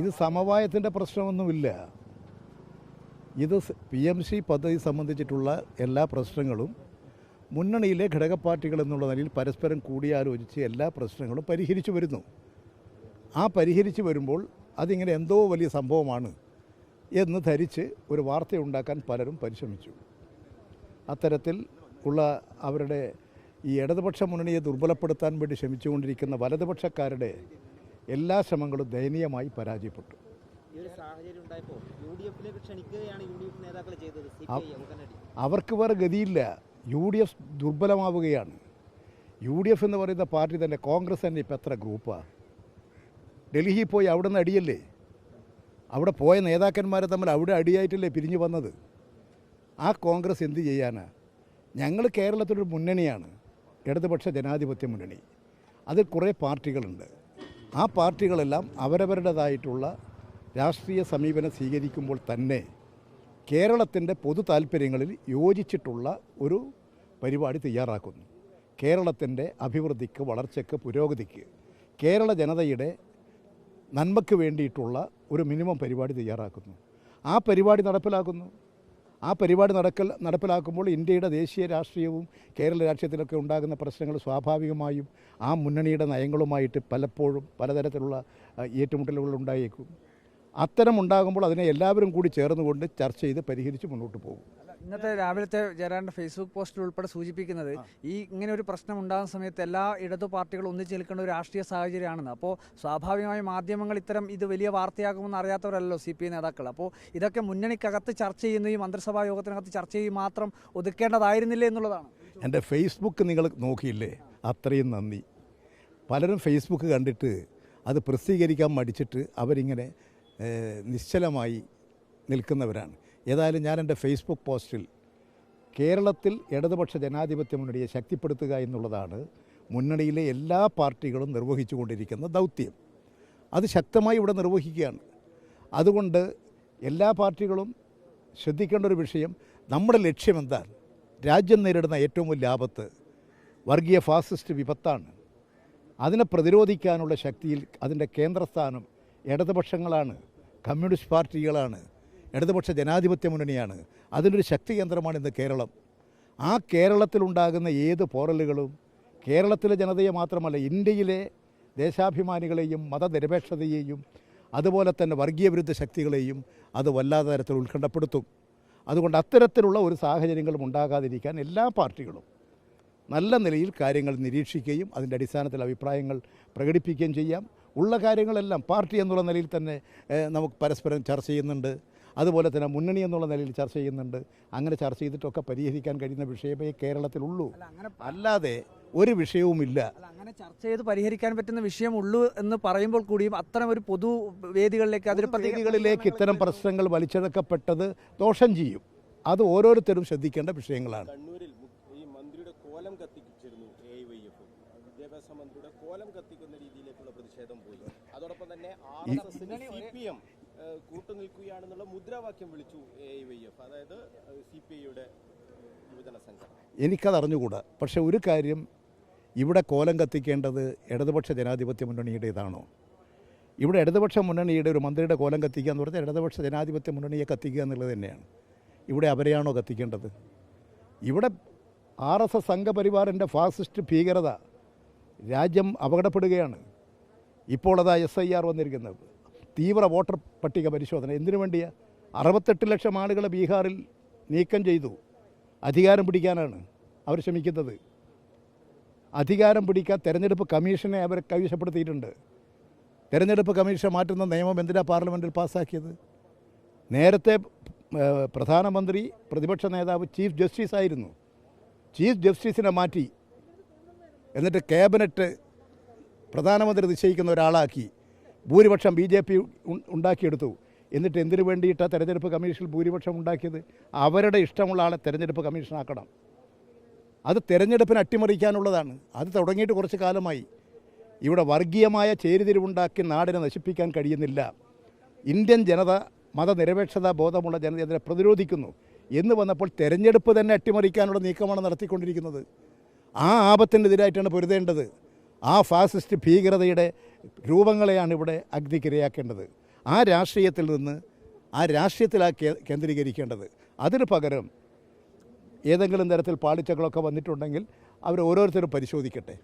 ഇത് സമവായത്തിന്റെ പ്രശ്നമൊന്നുമില്ല. ഇത് പി എം സി പദ്ധതി സംബന്ധിച്ചിട്ടുള്ള എല്ലാ പ്രശ്നങ്ങളും മുന്നണിയിലെ ഘടക പാർട്ടികൾ എന്നുള്ള നിലയിൽ പരസ്പരം കൂടിയാലോചിച്ച് എല്ലാ പ്രശ്നങ്ങളും പരിഹരിച്ചു വരുന്നു. ആ പരിഹരിച്ചു വരുമ്പോൾ അതിങ്ങനെ എന്തോ വലിയ സംഭവമാണ് എന്ന് ധരിച്ച് ഒരു വാർത്തയുണ്ടാക്കാൻ പലരും പരിശ്രമിച്ചു. അത്തരത്തിൽ ഉള്ള അവരുടെ ഈ ഇടതുപക്ഷ മുന്നണിയെ ദുർബലപ്പെടുത്താൻ വേണ്ടി ശ്രമിച്ചുകൊണ്ടിരിക്കുന്ന വലതുപക്ഷക്കാരുടെ എല്ലാ ശ്രമങ്ങളും ദയനീയമായി പരാജയപ്പെട്ടു. അവർക്ക് വേറെ ഗതിയില്ല. യു ഡി എഫ് ദുർബലമാവുകയാണ്. യു ഡി എഫ് എന്ന് പറയുന്ന പാർട്ടി തന്നെ കോൺഗ്രസ് തന്നെ ഇപ്പം എത്ര ഗ്രൂപ്പാണ് ഡൽഹിയിൽ പോയി അവിടെ നിന്ന് അടിയല്ലേ? അവിടെ പോയ നേതാക്കന്മാരെ തമ്മിൽ അവിടെ അടിയായിട്ടല്ലേ പിരിഞ്ഞു വന്നത്? ആ കോൺഗ്രസ് എന്ത് ചെയ്യാനാണ് ഞങ്ങൾ കേരളത്തിലൊരു മുന്നണിയാണ് ഇടതുപക്ഷ ജനാധിപത്യ മുന്നണി. അതിൽ കുറേ പാർട്ടികളുണ്ട്. ആ പാർട്ടികളെല്ലാം അവരവരുടേതായിട്ടുള്ള രാഷ്ട്രീയ സമീപനം സ്വീകരിക്കുമ്പോൾ തന്നെ കേരളത്തിന്റെ പൊതു താല്പര്യങ്ങളിൽ യോജിച്ചിട്ടുള്ള ഒരു പരിപാടി തയ്യാറാക്കുന്നു. കേരളത്തിന്റെ അഭിവൃദ്ധിക്ക് വളർച്ചയ്ക്ക് പുരോഗതിക്ക് കേരള ജനതയുടെ നന്മയ്ക്ക് വേണ്ടിയിട്ടുള്ള ഒരു മിനിമം പരിപാടി തയ്യാറാക്കുന്നു. ആ പരിപാടി നടപ്പിലാക്കുന്നു. ആ പരിപാടി നടക്കൽ നടപ്പിലാക്കുമ്പോൾ ഇന്ത്യയുടെ ദേശീയ രാഷ്ട്രീയവും കേരള രാഷ്ട്രീയത്തിലൊക്കെ ഉണ്ടാകുന്ന പ്രശ്നങ്ങൾ സ്വാഭാവികമായും ആ മുന്നണിയുടെ നയങ്ങളുമായിട്ട് പലപ്പോഴും പലതരത്തിലുള്ള ഏറ്റുമുട്ടലുകൾ ഉണ്ടായേക്കും. അത്തരം ഉണ്ടാകുമ്പോൾ അതിനെ എല്ലാവരും കൂടി ചേർന്നുകൊണ്ട് ചർച്ച ചെയ്ത് പരിഹരിച്ച് മുന്നോട്ട് പോകും. ഇന്നത്തെ രാവിലത്തെ ജയറാന്റെ ഫേസ്ബുക്ക് പോസ്റ്റിൽ ഉൾപ്പെടെ സൂചിപ്പിക്കുന്നത് ഈ ഇങ്ങനെ ഒരു പ്രശ്നം ഉണ്ടാകുന്ന സമയത്ത് എല്ലാ ഇടതു പാർട്ടികളും ഒന്നിച്ച് നിൽക്കേണ്ട ഒരു രാഷ്ട്രീയ സാഹചര്യമാണെന്ന്. അപ്പോൾ സ്വാഭാവികമായി മാധ്യമങ്ങൾ ഇത്തരം ഇത് വലിയ വാർത്തയാകുമെന്ന് അറിയാത്തവരല്ലോ സി പി ഐ നേതാക്കൾ. അപ്പോൾ ഇതൊക്കെ മുന്നണിക്കകത്ത് ചർച്ച ചെയ്യുന്നതും മന്ത്രിസഭാ യോഗത്തിനകത്ത് ചർച്ച ചെയ്യുകയും മാത്രം ഒതുക്കേണ്ടതായിരുന്നില്ലേ എന്നുള്ളതാണ്. എന്റെ ഫേസ്ബുക്ക് നിങ്ങൾ നോക്കിയില്ലേ? അത്രയും നന്ദി. പലരും ഫേസ്ബുക്ക് കണ്ടിട്ട് അത് പ്രസിദ്ധീകരിക്കാൻ മടിച്ചിട്ട് അവരിങ്ങനെ നിശ്ചലമായി നിൽക്കുന്നവരാണ്. ഏതായാലും ഞാൻ എന്റെ ഫേസ്ബുക്ക് പോസ്റ്റിൽ കേരളത്തിൽ ഇടതുപക്ഷ ജനാധിപത്യ മുന്നണിയെ ശക്തിപ്പെടുത്തുക എന്നുള്ളതാണ് മുന്നണിയിലെ എല്ലാ പാർട്ടികളും നിർവഹിച്ചു കൊണ്ടിരിക്കുന്ന ദൗത്യം. അത് ശക്തമായി ഇവിടെ നിർവഹിക്കുകയാണ്. അതുകൊണ്ട് എല്ലാ പാർട്ടികളും ശ്രദ്ധിക്കേണ്ട ഒരു വിഷയം നമ്മുടെ ലക്ഷ്യം എന്താണ്? രാജ്യം നേരിടുന്ന ഏറ്റവും വലിയ ആപത്ത് വർഗീയ ഫാസിസ്റ്റ് വിപത്താണ്. അതിനെ പ്രതിരോധിക്കാനുള്ള ശക്തിയിൽ അതിന്റെ കേന്ദ്രസ്ഥാനം ഇടതുപക്ഷങ്ങളാണ് കമ്മ്യൂണിസ്റ്റ് പാർട്ടികളാണ്. ഇടതുപക്ഷ ജനാധിപത്യ മുന്നണിയാണ്. അതിനൊരു ശക്തി കേന്ദ്രമാണ് ഇന്ന് കേരളം. ആ കേരളത്തിലുണ്ടാകുന്ന ഏത് പോറലുകളും കേരളത്തിലെ ജനതയെ മാത്രമല്ല ഇന്ത്യയിലെ ദേശാഭിമാനികളെയും മതനിരപേക്ഷതയെയും അതുപോലെ തന്നെ വർഗീയ വിരുദ്ധ ശക്തികളെയും അത് വല്ലാത്ത തരത്തിൽ ഉത്കണ്ഠപ്പെടുത്തും. അതുകൊണ്ട് അത്തരത്തിലുള്ള ഒരു സാഹചര്യങ്ങളും ഉണ്ടാകാതിരിക്കാൻ എല്ലാ പാർട്ടികളും നല്ല നിലയിൽ കാര്യങ്ങൾ നിരീക്ഷിക്കുകയും അതിന്റെ അടിസ്ഥാനത്തിൽ അഭിപ്രായങ്ങൾ പ്രകടിപ്പിക്കുകയും ചെയ്യാം. ഉള്ള കാര്യങ്ങളെല്ലാം പാർട്ടി എന്നുള്ള നിലയിൽ തന്നെ നമുക്ക് പരസ്പരം ചർച്ച ചെയ്യുന്നുണ്ട്. അതുപോലെ തന്നെ മുന്നണി എന്നുള്ള നിലയിൽ ചർച്ച ചെയ്യുന്നുണ്ട്. അങ്ങനെ ചർച്ച ചെയ്തിട്ടൊക്കെ പരിഹരിക്കാൻ കഴിയുന്ന വിഷയമേ കേരളത്തിലുള്ളൂ. അല്ലാതെ ഒരു വിഷയവുമില്ല. അങ്ങനെ ചർച്ച ചെയ്ത് പരിഹരിക്കാൻ പറ്റുന്ന വിഷയമുള്ളൂ എന്ന് പറയുമ്പോൾ കൂടിയും അത്തരം ഒരു പൊതു വേദികളിലേക്ക് അതിൽ വേദികളിലേക്ക് ഇത്തരം പ്രശ്നങ്ങൾ വലിച്ചെടുക്കപ്പെട്ടത് ദോഷം ചെയ്യും. അത് ഓരോരുത്തരും ശ്രദ്ധിക്കേണ്ട വിഷയങ്ങളാണ്. കണ്ണൂരിൽ ഈ മന്ത്രിയുടെ കോലം കത്തിച്ചിരുന്നു എ ഐ വൈ എഫ് വിദ്യാഭ്യാസ മന്ത്രിയുടെ കോലം കത്തിക്കുന്ന രീതിയിലേക്കുള്ള പ്രതിഷേധം പോയി. അതോടൊപ്പം തന്നെ കൂട്ടുനിൽക്കുകയാണെന്നുള്ള മുദ്രാവാക്യം വിളിച്ചു അതായത് സി പി ഐയുടെ യുവജന സംഘം. പക്ഷെ ഒരു കാര്യം ഇവിടെ കോലം കത്തിക്കേണ്ടത് ഇടതുപക്ഷ ജനാധിപത്യ മുന്നണിയുടേതാണോ? ഇവിടെ ഇടതുപക്ഷ മുന്നണിയുടെ ഒരു മന്ത്രിയുടെ കോലം കത്തിക്കുക എന്ന് പറഞ്ഞാൽ ഇടതുപക്ഷ ജനാധിപത്യ മുന്നണിയെ കത്തിക്കുക എന്നുള്ളത് തന്നെയാണ്. ഇവിടെ അവരെയാണോ കത്തിക്കേണ്ടത്? ഇവിടെ ആർ എസ് എസ് സംഘപരിവാറിന്റെ ഫാസിസ്റ്റ് ഭീകരത രാജ്യം അപകടപ്പെടുകയാണ്. ഇപ്പോൾ അതാ എസ് ഐ ആർ വന്നിരിക്കുന്നത്. തീവ്ര വോട്ടർ പട്ടിക പരിശോധന. എന്തിനു വേണ്ടിയാ അറുപത്തെട്ട് ലക്ഷം ആളുകളെ ബീഹാറിൽ നീക്കം ചെയ്തു. അധികാരം പിടിക്കാനാണ് അവർ ശ്രമിക്കുന്നത്. അധികാരം പിടിക്കാൻ തെരഞ്ഞെടുപ്പ് കമ്മീഷനെ അവർ കൈവശപ്പെടുത്തിയിട്ടുണ്ട്. തെരഞ്ഞെടുപ്പ് കമ്മീഷൻ മാറ്റുന്ന നിയമം എന്തിനാണ് പാർലമെന്റിൽ പാസ്സാക്കിയത്? നേരത്തെ പ്രധാനമന്ത്രി പ്രതിപക്ഷ നേതാവ് ചീഫ് ജസ്റ്റിസ് ആയിരുന്നു. ചീഫ് ജസ്റ്റിസിനെ മാറ്റി. എന്നിട്ട് ക്യാബിനറ്റ് പ്രധാനമന്ത്രി നിശ്ചയിക്കുന്ന ഒരാളാക്കി. ഭൂരിപക്ഷം ബി ജെ പി ഉണ്ടാക്കിയെടുത്തു. എന്നിട്ട് എന്തിനു വേണ്ടിയിട്ടാണ് തെരഞ്ഞെടുപ്പ് കമ്മീഷനിൽ ഭൂരിപക്ഷം ഉണ്ടാക്കിയത്? അവരുടെ ഇഷ്ടമുള്ള ആളെ തെരഞ്ഞെടുപ്പ് കമ്മീഷനാക്കണം. അത് തെരഞ്ഞെടുപ്പിന് അട്ടിമറിക്കാനുള്ളതാണ്. അത് തുടങ്ങിയിട്ട് കുറച്ച് കാലമായി. ഇവിടെ വർഗീയമായ ചേരിതിരിവുണ്ടാക്കി നാടിനെ നശിപ്പിക്കാൻ കഴിയുന്നില്ല. ഇന്ത്യൻ ജനത മതനിരപേക്ഷത ബോധമുള്ള ജനത അതിനെ പ്രതിരോധിക്കുന്നു. എന്ന് വന്നപ്പോൾ തെരഞ്ഞെടുപ്പ് തന്നെ അട്ടിമറിക്കാനുള്ള നീക്കമാണ് നടത്തിക്കൊണ്ടിരിക്കുന്നത്. ആ ആപത്തിനെതിരായിട്ടാണ് പൊരുതേണ്ടത്. ആ ഫാസിസ്റ്റ് ഭീകരതയുടെ രൂപങ്ങളെയാണ് ഇവിടെ അഗ്നിക്കിരയാക്കേണ്ടത് ആ രാഷ്ട്രീയത്തിൽ നിന്ന് ആ രാഷ്ട്രീയത്തിലാ കേന്ദ്രീകരിക്കേണ്ടത്. അതിന് പകരം ഏതെങ്കിലും തരത്തിൽ പാളിച്ചകളൊക്കെ വന്നിട്ടുണ്ടെങ്കിൽ അവർ ഓരോരുത്തരും പരിശോധിക്കട്ടെ.